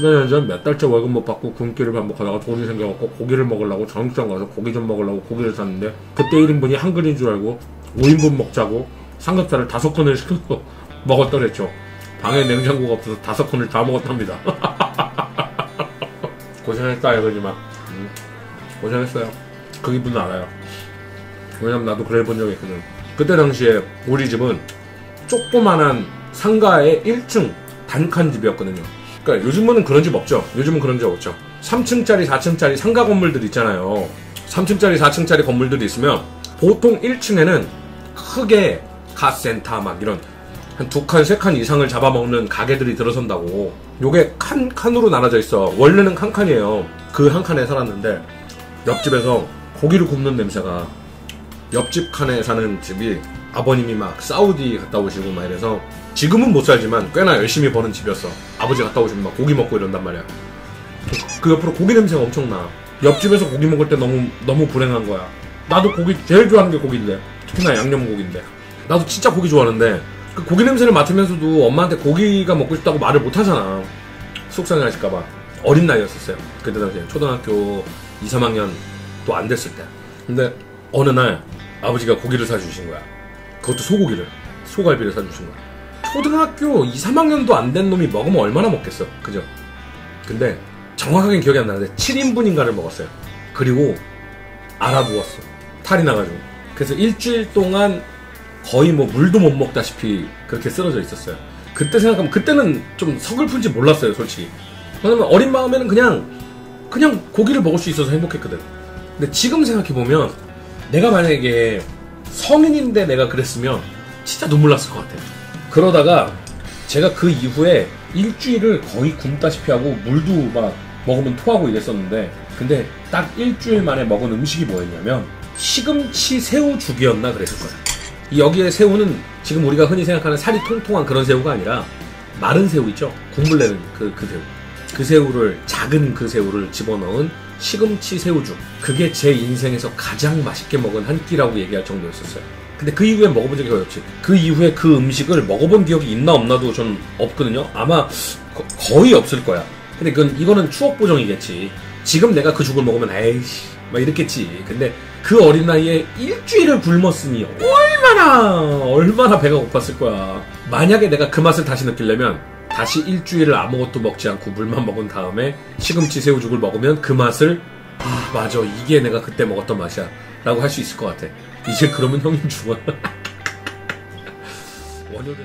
몇년전 몇 달째 월급 못 받고 굶기를 반복하다가 돈이 생겨갖고 고기를 먹으려고 정육점 가서 고기 좀 먹으려고 고기를 샀는데 그때 1인분이 한 그릇인 줄 알고 5인분 먹자고 삼겹살을 다섯 건을 시켜서 먹었더랬죠. 방에 냉장고가 없어서 다섯 건을 다 먹었답니다. 고생했다 이거지만 음, 고생했어요. 그 기분 알아요. 왜냐면 나도 그래 본 적이 있거든. 그때 당시에 우리 집은 조그만한 상가의 1층 단칸 집이었거든요. 그러니까 요즘은 그런 집 없죠. 요즘은 그런 집 없죠. 3층짜리, 4층짜리 상가 건물들 있잖아요. 3층짜리, 4층짜리 건물들이 있으면 보통 1층에는 크게 갓센터 막 이런 한 두 칸, 세 칸 이상을 잡아먹는 가게들이 들어선다고. 요게 칸, 칸으로 나눠져 있어. 원래는 칸 칸이에요. 그 한 칸에 살았는데 옆집에서 고기를 굽는 냄새가 옆집 칸에 사는 집이 아버님이 막 사우디 갔다 오시고 막 이래서 지금은 못 살지만 꽤나 열심히 버는 집이었어. 아버지 갔다 오시면 막 고기 먹고 이런단 말이야. 그 옆으로 고기 냄새가 엄청 나. 옆집에서 고기 먹을 때 너무 너무 불행한 거야. 나도 고기 제일 좋아하는 게 고기인데 특히나 양념 고기인데 나도 진짜 고기 좋아하는데 그 고기 냄새를 맡으면서도 엄마한테 고기가 먹고 싶다고 말을 못 하잖아. 속상해 하실까봐 어린 나이였었어요. 그때 당시에 초등학교 2, 3학년 또 안 됐을 때. 근데 어느 날 아버지가 고기를 사주신 거야. 그것도 소고기를 소갈비를 사주신 거야. 초등학교 2, 3학년도 안 된 놈이 먹으면 얼마나 먹겠어. 그죠? 근데 정확하게 기억이 안 나는데 7인분인가를 먹었어요. 그리고 알아부었어. 탈이 나가지고. 그래서 일주일 동안 거의 뭐 물도 못 먹다시피 그렇게 쓰러져 있었어요. 그때 생각하면 그때는 좀 서글픈지 몰랐어요, 솔직히. 왜냐면 어린 마음에는 그냥 그냥 고기를 먹을 수 있어서 행복했거든. 근데 지금 생각해 보면 내가 만약에 성인인데 내가 그랬으면 진짜 눈물 났을 것 같아요. 그러다가 제가 그 이후에 일주일을 거의 굶다시피 하고 물도 막 먹으면 토하고 이랬었는데 근데 딱 일주일 만에 먹은 음식이 뭐였냐면 시금치 새우죽이었나 그랬을. 이 여기에 새우는 지금 우리가 흔히 생각하는 살이 통통한 그런 새우가 아니라 마른 새우 있죠? 국물 내는 그, 그 새우. 그 새우를, 작은 그 새우를 집어넣은 시금치 새우죽. 그게 제 인생에서 가장 맛있게 먹은 한 끼라고 얘기할 정도였었어요. 근데 그 이후에 먹어본 적이 거의 없지. 그 이후에 그 음식을 먹어본 기억이 있나 없나도 전 없거든요. 아마 거, 거의 없을 거야. 근데 그건, 이거는 추억 보정이겠지. 지금 내가 그 죽을 먹으면 에이씨, 막 이랬겠지. 근데 그 어린 나이에 일주일을 굶었으니 얼마나, 얼마나 배가 고팠을 거야. 만약에 내가 그 맛을 다시 느끼려면 다시 일주일을 아무것도 먹지 않고 물만 먹은 다음에 시금치 새우죽을 먹으면 그 맛을 아 맞아. 이게 내가 그때 먹었던 맛이야. 라고 할 수 있을 것 같아. 이제 그러면 형님 죽어. 원효대